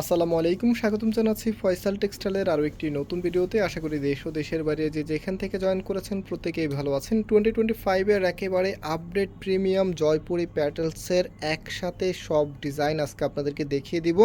আসসালামু আলাইকুম, স্বাগতম জানাচ্ছি ফয়সাল টেক্সটাইলের আরও একটি নতুন ভিডিওতে। আশা করি দেশ ও দেশের বাইরে যে যেখান থেকে জয়েন করেছেন প্রত্যেকেই ভালো আছেন। টোয়েন্টি টোয়েন্টি ফাইভের একেবারে আপডেট প্রিমিয়াম জয়পুরি প্যাটেলসের একসাথে সব ডিজাইন আজকে আপনাদেরকে দেখিয়ে দিব।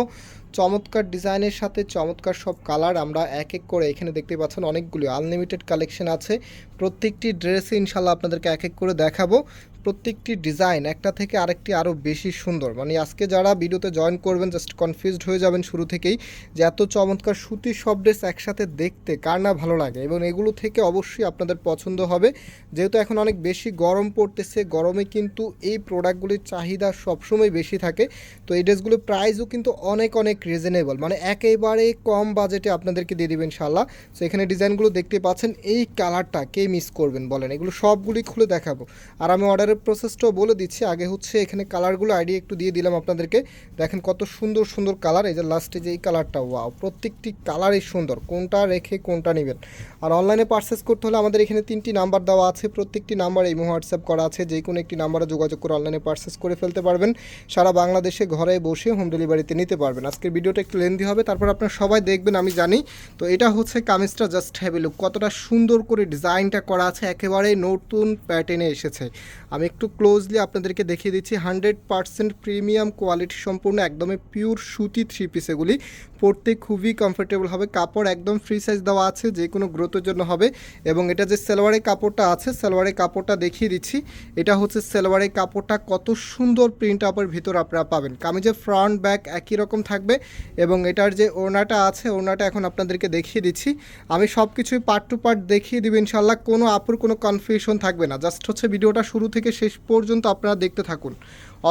চমৎকার ডিজাইনের সাথে চমৎকার সব কালার আমরা এক এক করে এখানে দেখতে পাচ্ছেন। অনেকগুলো আনলিমিটেড কালেকশন আছে। প্রত্যেকটি ড্রেসে ইনশাল্লাহ আপনাদেরকে এক এক করে দেখাবো। প্রত্যেকটি ডিজাইন একটা থেকে আরেকটি আরও বেশি সুন্দর। মানে আজকে যারা ভিডিওতে জয়েন করবেন জাস্ট কনফিউজড হয়ে যাবেন শুরু থেকেই যে এত চমৎকার সুতির সব ড্রেস একসাথে দেখতে কার না ভালো লাগে। এবং এগুলো থেকে অবশ্যই আপনাদের পছন্দ হবে। যেহেতু এখন অনেক বেশি গরম পড়তেছে, গরমে কিন্তু এই প্রোডাক্টগুলির চাহিদা সবসময় বেশি থাকে। তো এই ড্রেসগুলোর প্রাইসও কিন্তু অনেক অনেক রিজনেবল মানে একেবারে কম বাজেটে আপনাদেরকে দিয়ে দেবেন ইনশাল্লাহ সো এখানে ডিজাইনগুলো দেখতে পাচ্ছেন, এই কালারটা কে মিস করবেন বলেন, এগুলো সবগুলি খুলে দেখাবো। আর আমি অর্ডারের প্রসেসটাও বলে দিচ্ছি, আগে হচ্ছে এখানে কালারগুলো আইডিয়া একটু দিয়ে দিলাম আপনাদেরকে। দেখেন কত সুন্দর সুন্দর কালার এই যে লাস্টে যে এই কালারটা ওয়াও প্রত্যেকটি কালারই সুন্দর, কোনটা রেখে কোনটা নেবেন। আর অনলাইনে পারচেস করতে হলে আমাদের এখানে তিনটি নাম্বার দেওয়া আছে, প্রত্যেকটি নাম্বার এই হোয়াটসঅ্যাপ করা আছে, যে কোনো একটি নাম্বারে যোগাযোগ করে অনলাইনে পারচেস করে ফেলতে পারবেন। সারা বাংলাদেশে ঘরে বসে হোম ডেলিভারিতে নিতে পারবেন। আজকের ভিডিওটা একটু লেন্দি হবে, তারপর আপনারা সবাই দেখবেন, আমি জানি। তো এটা হচ্ছে কামিজটা জাস্ট হ্যাভি লুক কতটা সুন্দর করে ডিজাইনটা করা আছে, একেবারে নতুন প্যাটার্নে এসেছে। আমি একটু ক্লোজলি আপনাদেরকে দেখিয়ে দিচ্ছি হান্ড্রেড পার্সেন্ট প্রিমিয়াম কোয়ালিটি সম্পূর্ণ, একদমই পিওর সুতি থ্রি পিস এগুলি। পরতে খুবই কমফোর্টেবল হবে। কাপড় একদম ফ্রি সাইজ দেওয়া আছে, যে কোনো গ্রোথের জন্য হবে। এবং এটা যে সালোয়ারের কাপড়টা আছে, সালোয়ারের কাপড়টা দেখিয়ে দিচ্ছি। এটা হচ্ছে সালোয়ারের কাপড়টা কত সুন্দর প্রিন্ট আপের ভিতর আপনারা পাবেন। কামিজের ফ্রন্ট ব্যাক একই রকম থাকবে। এবং এটার যে ওড়নাটা আছে, ওড়নাটা এখন আপনাদেরকে দেখিয়ে দিচ্ছি। আমি সব কিছুই পার্ট টু পার্ট দেখিয়ে দিব ইনশাল্লাহ কোনো আপুর কোনো কনফিউশন থাকবে না। জাস্ট হচ্ছে ভিডিওটা শুরু থেকে শেষ পর্যন্ত আপনারা দেখতে থাকুন।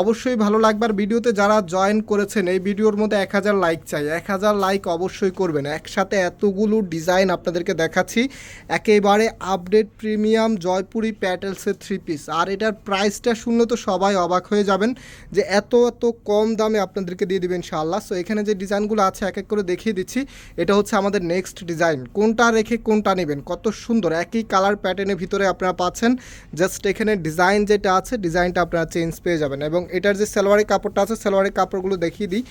অবশ্যই ভালো লাগবে আর ভিডিওতে যারা জয়েন করেছেন, এই ভিডিওর মধ্যে এক হাজার লাইক চাই। এক হাজার লাইক অবশ্যই করবেন। একসাথে এতগুলো ডিজাইন আপনাদেরকে দেখাচ্ছি। একেবারে আপডেট প্রিমিয়াম জয়পুরি প্যাটেলসের থ্রি পিস আর এটার প্রাইসটা শুনলে তো সবাই অবাক হয়ে যাবেন যে এত এত কম দামে আপনাদেরকে দিয়ে দেবেন ইনশাআল্লাহ। সো এখানে যে ডিজাইনগুলো আছে, এক এক করে দেখিয়ে দিচ্ছি। এটা হচ্ছে আমাদের নেক্সট ডিজাইন কোনটা রেখে কোনটা নেবেন? কত সুন্দর। একই কালার প্যাটার্নের ভিতরে আপনারা পাচ্ছেন। জাস্ট এখানে ডিজাইন যেটা আছে ডিজাইনটা আপনারা চেঞ্জ পেয়ে যাবেন। এবং এটার যে সালোয়ারের কাপড়টা আছে, সালোয়ারের কাপড়গুলো দেখিয়ে দিই।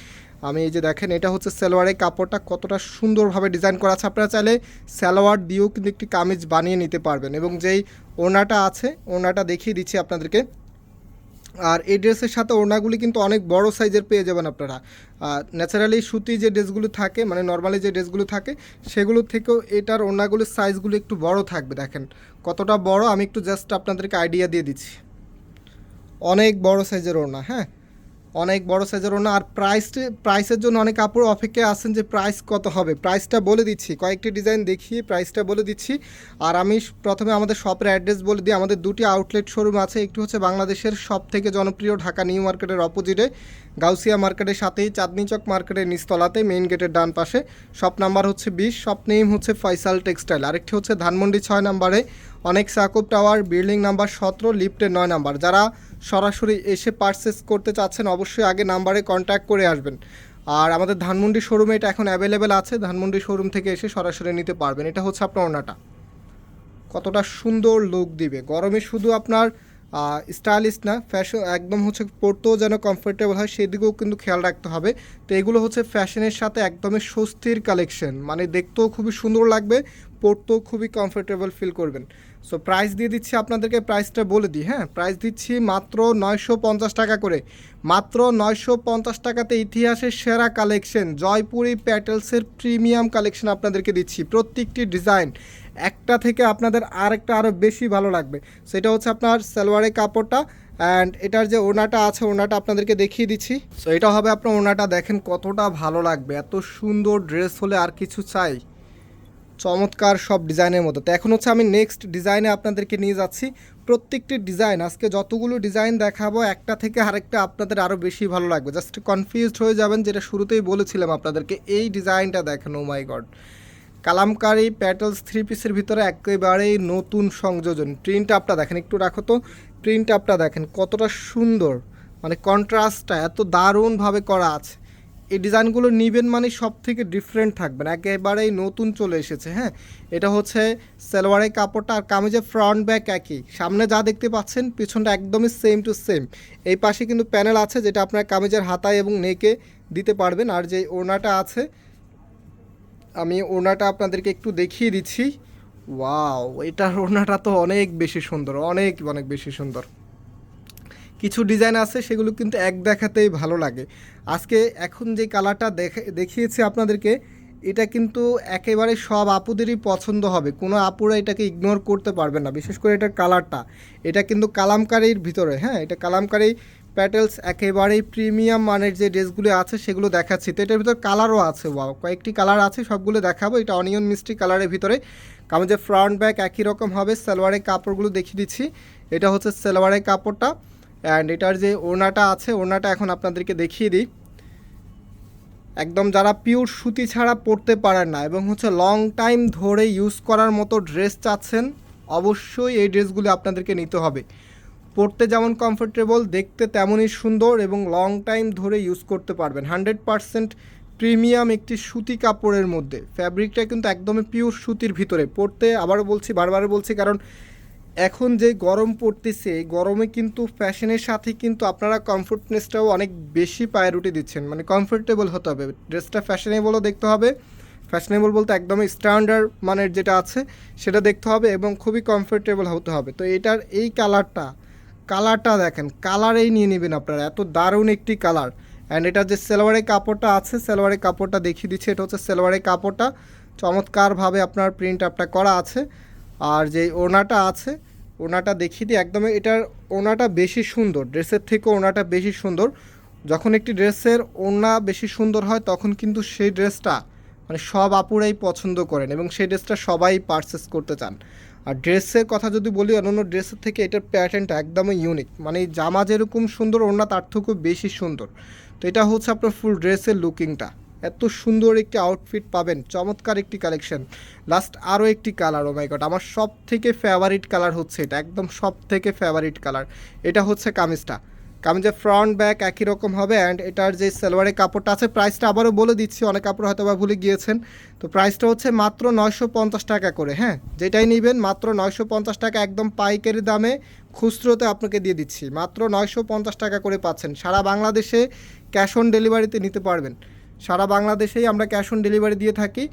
আমি এই যে দেখেন, এটা হচ্ছে সালোয়ারের কাপড়টা কতটা সুন্দরভাবে ডিজাইন করা আছে। আপনারা চাইলে সালোয়ার দিয়েও কিন্তু একটি কামিজ বানিয়ে নিতে পারবেন এবং যেই ওড়নাটা আছে, ওড়নাটা দেখিয়ে দিচ্ছি আপনাদেরকে। আর এই ড্রেসের সাথে ওড়নাগুলি কিন্তু অনেক বড় সাইজের পেয়ে যাবেন আপনারা। আর ন্যাচারালি সুতি যে ড্রেসগুলো থাকে মানে নর্মালি যে ড্রেসগুলো থাকে, সেগুলো থেকেও এটার ওড়নাগুলির সাইজগুলো একটু বড় থাকবে। দেখেন, কতটা বড়, আমি একটু জাস্ট আপনাদেরকে আইডিয়া দিয়ে দিচ্ছি। অনেক বড় সাইজের ওড়না হ্যাঁ? অনেক বড় সাইজের ওড়না। আর প্রাইস প্রাইসের জন্য অনেক কাপড় অপেক্ষায় আছেন যে প্রাইস কত হবে। প্রাইসটা বলে দিচ্ছি, কয়েকটি ডিজাইন দেখিয়ে প্রাইসটা বলে দিচ্ছি। আর আমি প্রথমে আমাদের শপের অ্যাড্রেস বলে দিই। আমাদের দুটি আউটলেট শোরুম আছে, একটি হচ্ছে বাংলাদেশের সব থেকে জনপ্রিয় ঢাকা নিউ মার্কেটের অপোজিটে গাউসিয়া মার্কেটের সাথেই, চাঁদনি চক মার্কেটের নিচতলাতে মেইন গেটের ডান পাশে। শপ নাম্বার হচ্ছে বিশ শপ নেম হচ্ছে ফয়সাল টেক্সটাইল আরেকটি হচ্ছে ধানমন্ডি ছয় নাম্বারে অনেক সাকুব টাওয়ার, বিল্ডিং নাম্বার সতেরো, লিফটের নয় নাম্বার। যারা সরাসরি এসে পারচেস করতে চাচ্ছেন, অবশ্যই আগে নাম্বারে কন্ট্যাক্ট করে আসবেন। আর আমাদের ধানমন্ডি শোরুমে এটা এখন অ্যাভেলেবেল আছে। ধানমন্ডি শোরুম থেকে এসে সরাসরি নিতে পারবেন। এটা হচ্ছে আপনার ওনাটা। কতটা সুন্দর লুক দিবে। গরমে শুধু আপনার স্টাইলিশ না ফ্যাশন একদম হচ্ছে পরতেও যেন কমফোর্টেবল হয়, সেদিকেও কিন্তু খেয়াল রাখতে হবে। তো এগুলো হচ্ছে ফ্যাশনের সাথে একদমই স্বস্তির কালেকশন মানে দেখতেও খুবই সুন্দর লাগবে, পরতেও খুবই কমফোর্টেবল ফিল করবেন। সো প্রাইস দিয়ে দিচ্ছি আপনাদেরকে প্রাইসটা বলে দিই হ্যাঁ? প্রাইস দিচ্ছি মাত্র নয়শো পঞ্চাশ টাকা করে। মাত্র নয়শো পঞ্চাশ টাকাতে ইতিহাসের সেরা কালেকশন জয়পুরি প্যাটেলসের প্রিমিয়াম কালেকশন আপনাদেরকে দিচ্ছি। প্রত্যেকটি ডিজাইন একটা থেকে আপনাদের আরেকটা আরও বেশি ভালো লাগবে। সেটা হচ্ছে আপনার সালোয়ারের কাপড়টা অ্যান্ড এটার যে ওনাটা আছে ওনাটা আপনাদেরকে দেখিয়ে দিচ্ছি। সো এটা হবে আপনার ওনাটা দেখেন কতটা ভালো লাগবে। এত সুন্দর ড্রেস হলে আর কিছু চাই। চমৎকার সব ডিজাইনের মতো তো এখন হচ্ছে আমি নেক্সট ডিজাইনে আপনাদেরকে নিয়ে যাচ্ছি। প্রত্যেকটি ডিজাইন আজকে যতগুলো ডিজাইন দেখাবো, একটা থেকে আরেকটা আপনাদের আরও বেশি ভালো লাগবে। জাস্ট কনফিউজড হয়ে যাবেন, যেটা শুরুতেই বলেছিলাম আপনাদেরকে, এই ডিজাইনটা দেখেন ও মাই গড কালামকারি প্যাটেলস থ্রি পিসের ভিতরে একেবারেই নতুন সংযোজন। প্রিন্ট আপটা দেখেন, একটু রাখো তো। প্রিন্ট আপটা দেখেন, কতটা সুন্দর। মানে কন্ট্রাস্টটা এত দারুণভাবে করা আছে। এই ডিজাইনগুলো নিবেন মানে সব থেকে ডিফারেন্ট থাকবেন একেবারেই নতুন চলে এসেছে হ্যাঁ? এটা হচ্ছে সালোয়ারের কাপড়টা আর কামিজের ফ্রন্ট ব্যাক একই। সামনে যা দেখতে পাচ্ছেন, পিছনটা একদমই সেম টু সেম এই পাশে কিন্তু প্যানেল আছে যেটা আপনার কামিজের হাতায় এবং নেকে দিতে পারবেন। আর যে ওড়নাটা আছে, আমি ওড়নাটা আপনাদেরকে একটু দেখিয়ে দিচ্ছি। ওয়াও, এটার ওড়নাটা তো অনেক বেশি সুন্দর, অনেক অনেক বেশি সুন্দর। কিছু ডিজাইন আছে, সেগুলো কিন্তু এক দেখাতেই ভালো লাগে। আজকে এখন যে কালারটা দেখে, দেখিয়েছি আপনাদেরকে, এটা কিন্তু একেবারে সব আপুদেরই পছন্দ হবে। কোনো আপুরা এটাকে ইগনোর করতে পারবে না, বিশেষ করে এটার কালারটা এটা কিন্তু কালামকারির ভিতরে হ্যাঁ? এটা কালামকারি প্যাটেলস একেবারেই প্রিমিয়াম মানের যে ড্রেসগুলো আছে, সেগুলো দেখাচ্ছি। তো এটার ভিতর কালারও আছে ওয়াও কয়েকটি কালার আছে, সবগুলো দেখাবো। এটা অনিয়ন মিষ্টি কালারের ভিতরে। কারণ যে ফ্রন্ট ব্যাক একই রকম হবে, সালোয়ারের কাপড়গুলো দেখিয়ে দিচ্ছি। এটা হচ্ছে সালোয়ারের কাপড়টা। অ্যান্ড এটার যে ওড়নাটা আছে, ওড়নাটা এখন আপনাদেরকে দেখিয়ে দিই। একদম যারা পিওর সুতি ছাড়া পরতে পারেন না এবং হচ্ছে লং টাইম ধরে ইউজ করার মতো ড্রেস চাচ্ছেন, অবশ্যই এই ড্রেসগুলি আপনাদেরকে নিতে হবে। পরতে যেমন কমফোর্টেবল দেখতে তেমনই সুন্দর এবং লং টাইম ধরে ইউজ করতে পারবেন। হান্ড্রেড পারসেন্ট প্রিমিয়াম একটি সুতি কাপড়ের মধ্যে। ফ্যাব্রিকটা কিন্তু একদমই পিওর সুতির ভিতরে। পরতে আবারও বলছি বারবার বলছি, কারণ এখন যে গরম পড়তেছে, গরমে কিন্তু ফ্যাশনের সাথে কিন্তু আপনারা কমফোর্টনেসটাও অনেক বেশি প্রায়োরিটি দিচ্ছেন। মানে কমফোর্টেবল হতে হবে। ড্রেসটা ফ্যাশনেবলও দেখতে হবে। ফ্যাশনেবল বলতে একদমই স্ট্যান্ডার্ড মানের যেটা আছে, সেটা দেখতে হবে এবং খুবই কমফোর্টেবল হতে হবে। তো এটার এই কালারটা কালারটা দেখেন কালারেই নিয়ে নেবেন আপনারা। এত দারুণ একটি কালার অ্যান্ড এটার যে সেলোয়ারের কাপড়টা আছে, সেলোয়ারের কাপড়টা দেখিয়ে দিচ্ছে। এটা হচ্ছে সেলোয়ারের কাপড়টা। চমৎকারভাবে আপনার প্রিন্ট আপটা করা আছে। আর যে ওনাটা আছে, ওনাটা দেখিয়ে দিই, একদমই এটার ওনাটা বেশি সুন্দর, ড্রেসের থেকে ওনাটা বেশি সুন্দর। যখন একটি ড্রেসের ওনা বেশি সুন্দর হয়, তখন কিন্তু সেই ড্রেসটা মানে সব আপুরাই পছন্দ করেন এবং সেই ড্রেসটা সবাই পারচেস করতে চান। আর ড্রেসের কথা যদি বলি, অন্যান্য ড্রেসের থেকে এটার প্যাটার্নটা একদমই ইউনিক মানে জামা যেরকম সুন্দর ওড়না তার থেকেও বেশি সুন্দর। তো এটা হচ্ছে আপনার ফুল ড্রেসের লুকিংটা এত সুন্দর একটি আউটফিট পাবেন। চমৎকার একটি কালেকশন লাস্ট আরও একটি কালার ও মাই গড আমার সব থেকে ফেভারিট কালার হচ্ছে এটা, একদম সব থেকে ফেভারিট কালার এটা হচ্ছে কামিজটা। কামিজের ফ্রন্ট ব্যাক একই রকম হবে অ্যান্ড এটার যে সালোয়ারের কাপড়টা আছে প্রাইসটা আবারও বলে দিচ্ছি, অনেক কাপড় হয়তো বা ভুলে গিয়েছেন। তো প্রাইসটা হচ্ছে মাত্র নয়শো পঞ্চাশ টাকা করে হ্যাঁ? যেটাই নেবেন, মাত্র নয়শো পঞ্চাশ টাকা একদম পাইকারি দামে খুচরোতে আপনাকে দিয়ে দিচ্ছি। মাত্র নয়শো পঞ্চাশ টাকা করে পাচ্ছেন। সারা বাংলাদেশে ক্যাশ অন ডেলিভারিতে নিতে পারবেন। সারা বাংলাদেশেই আমরা ক্যাশ অন ডেলিভারি দিয়ে থাকি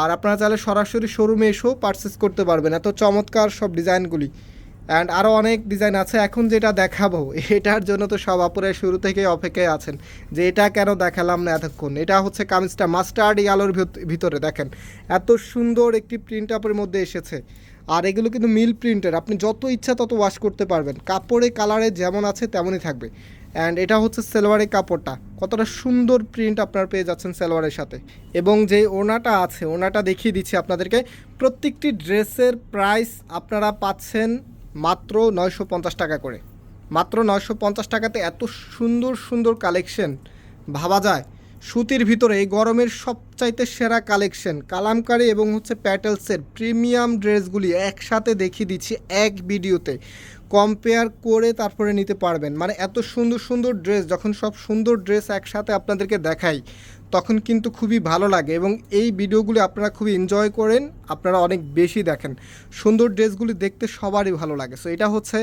আর আপনারা চাইলে সরাসরি শোরুমে এসেও পারচেস করতে পারবেন। এত চমৎকার সব ডিজাইনগুলি। অ্যান্ড আরও অনেক ডিজাইন আছে। এখন যেটা দেখাবো, এটার জন্য তো সব আপুরে শুরু থেকেই অপেক্ষায় আছেন যে এটা কেন দেখালাম না এতক্ষণ? এটা হচ্ছে কামিজটা মাস্টার্ড আলোর ভিতরে, দেখেন। এত সুন্দর একটি প্রিন্ট আপের মধ্যে এসেছে। আর এগুলো কিন্তু মিল প্রিন্টের আপনি যত ইচ্ছা তত ওয়াশ করতে পারবেন। কাপড়ে কালারে যেমন আছে তেমনই থাকবে। অ্যান্ড এটা হচ্ছে সেলোয়ারের কাপড়টা। কতটা সুন্দর প্রিন্ট আপনার পেয়ে যাচ্ছেন সেলোয়ারের সাথে। এবং যে ওনাটা আছে, ওনাটা দেখিয়ে দিচ্ছি আপনাদেরকে। প্রত্যেকটি ড্রেসের প্রাইস আপনারা পাচ্ছেন মাত্র নয়শো পঞ্চাশ টাকা করে। মাত্র নয়শো পঞ্চাশ টাকাতে এত সুন্দর সুন্দর কালেকশন ভাবা যায়, সুতির ভিতরে এই গরমের সবচাইতে সেরা কালেকশন কালামকারি এবং হচ্ছে প্যাটেলসের প্রিমিয়াম ড্রেসগুলি একসাথে দেখিয়ে দিচ্ছি এক ভিডিওতে কম্পেয়ার করে তারপরে নিতে পারবেন। মানে এত সুন্দর সুন্দর ড্রেস যখন সব সুন্দর ড্রেস একসাথে আপনাদেরকে দেখাই, তখন কিন্তু খুবই ভালো লাগে এবং এই ভিডিওগুলি আপনারা খুবই এনজয় করেন, আপনারা অনেক বেশি দেখেন। সুন্দর ড্রেসগুলি দেখতে সবারই ভালো লাগে। সো এটা হচ্ছে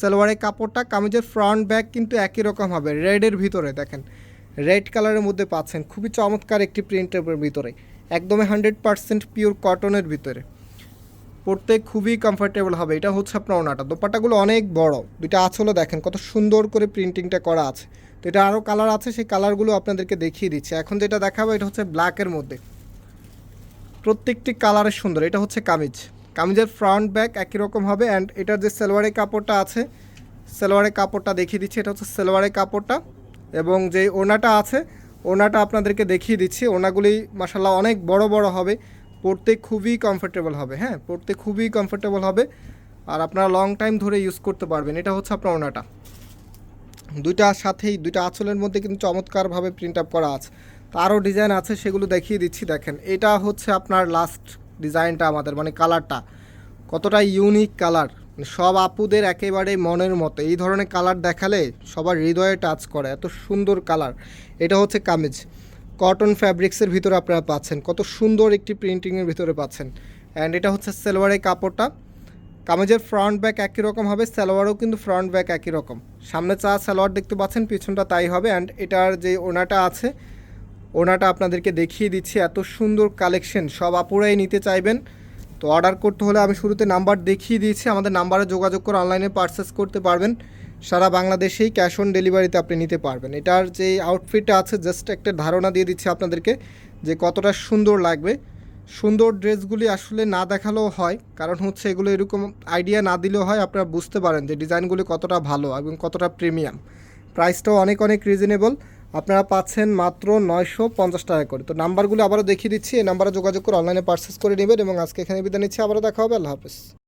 সালোয়ারের কাপড়টা, কামিজের ফ্রন্ট ব্যাক কিন্তু একই রকম হবে রেডের ভিতরে দেখেন। রেড কালারের মধ্যে পাচ্ছেন, খুবই চমৎকার একটি প্রিন্টের ভিতরে, একদমই হান্ড্রেড পারসেন্ট পিওর কটনের ভিতরে। পরতে খুবই কমফোর্টেবল হবে। এটা হচ্ছে আপনার ওনাটা দোপাটাগুলো অনেক বড়। দুইটা আঁচলও দেখেন, কত সুন্দর করে প্রিন্টিংটা করা আছে। তো এটা আরও কালার আছে, সেই কালারগুলো আপনাদেরকে দেখিয়ে দিচ্ছে। এখন যেটা দেখাবো, এটা হচ্ছে ব্ল্যাকের মধ্যে। প্রত্যেকটি কালারের সুন্দর। এটা হচ্ছে কামিজ। কামিজের ফ্রন্ট ব্যাক একই রকম হবে অ্যান্ড এটার যে সালোয়ারের কাপড়টা আছে, সালোয়ারের কাপড়টা দেখিয়ে দিচ্ছি। এটা হচ্ছে সালোয়ারের কাপড়টা এবং যে ওনাটা আছে ওনাটা আপনাদেরকে দেখিয়ে দিচ্ছি। ওনাগুলি মাসাল্লাহ অনেক বড় বড় হবে। পরতে খুবই কমফোর্টেবল হবে হ্যাঁ? পরতে খুবই কমফোর্টেবল হবে আর আপনারা লং টাইম ধরে ইউজ করতে পারবেন। এটা হচ্ছে আপনার ওনাটা। দুইটা সাথেই, দুইটা আঁচলের মধ্যে কিন্তু চমৎকারভাবে প্রিন্ট আপ করা আছে। তো আরও ডিজাইন আছে, সেগুলো দেখিয়ে দিচ্ছি, দেখেন। এটা হচ্ছে আপনার লাস্ট ডিজাইনটা আমাদের মানে কালারটা কতটা ইউনিক কালার সব আপুদের একেবারে মনের মতো। এই ধরনের কালার দেখালে সবার হৃদয়ে টাচ করে, এত সুন্দর কালার এটা হচ্ছে কামিজ। কটন ফ্যাব্রিক্সের ভিতরে আপনারা পাচ্ছেন। কত সুন্দর একটি প্রিন্টিংয়ের ভিতরে পাচ্ছেন। অ্যান্ড এটা হচ্ছে সেলোয়ারের কাপড়টা। কামিজের ফ্রন্ট ব্যাক একই রকম হবে, সালোয়ারও কিন্তু ফ্রন্ট ব্যাক একই রকম। সামনে চা সালোয়ার দেখতে পাচ্ছেন, পিছনটা তাই হবে। অ্যান্ড এটার যে ওনাটা আছে, ওনাটা আপনাদেরকে দেখিয়ে দিচ্ছি। এত সুন্দর কালেকশন সব আপুরাই নিতে চাইবেন। তো অর্ডার করতে হলে আমি শুরুতে নাম্বার দেখিয়ে দিয়েছি। আমাদের নাম্বারে যোগাযোগ করে অনলাইনে পারচেস করতে পারবেন। সারা বাংলাদেশেই ক্যাশ অন ডেলিভারিতে আপনি নিতে পারবেন। এটার যে আউটফিটটা আছে জাস্ট একটা ধারণা দিয়ে দিচ্ছি আপনাদেরকে যে কতটা সুন্দর লাগবে। সুন্দর ড্রেসগুলি আসলে না দেখালেও হয়, কারণ হচ্ছে এগুলো এরকম আইডিয়া না দিলেও হয়, আপনারা বুঝতে পারেন যে ডিজাইনগুলি কতটা ভালো এবং কতটা প্রিমিয়াম প্রাইসটাও অনেক অনেক রিজনেবল আপনারা পাচ্ছেন মাত্র নয়শো পঞ্চাশ টাকা করে। তো নাম্বারগুলো আবারও দেখিয়ে দিচ্ছি, এই নাম্বারে যোগাযোগ করে অনলাইনে পারচেস করে নেবেন এবং আজকে এখানে বিদায় নিচ্ছি। আবারও দেখা হবে, আল্লাহ হাফেজ।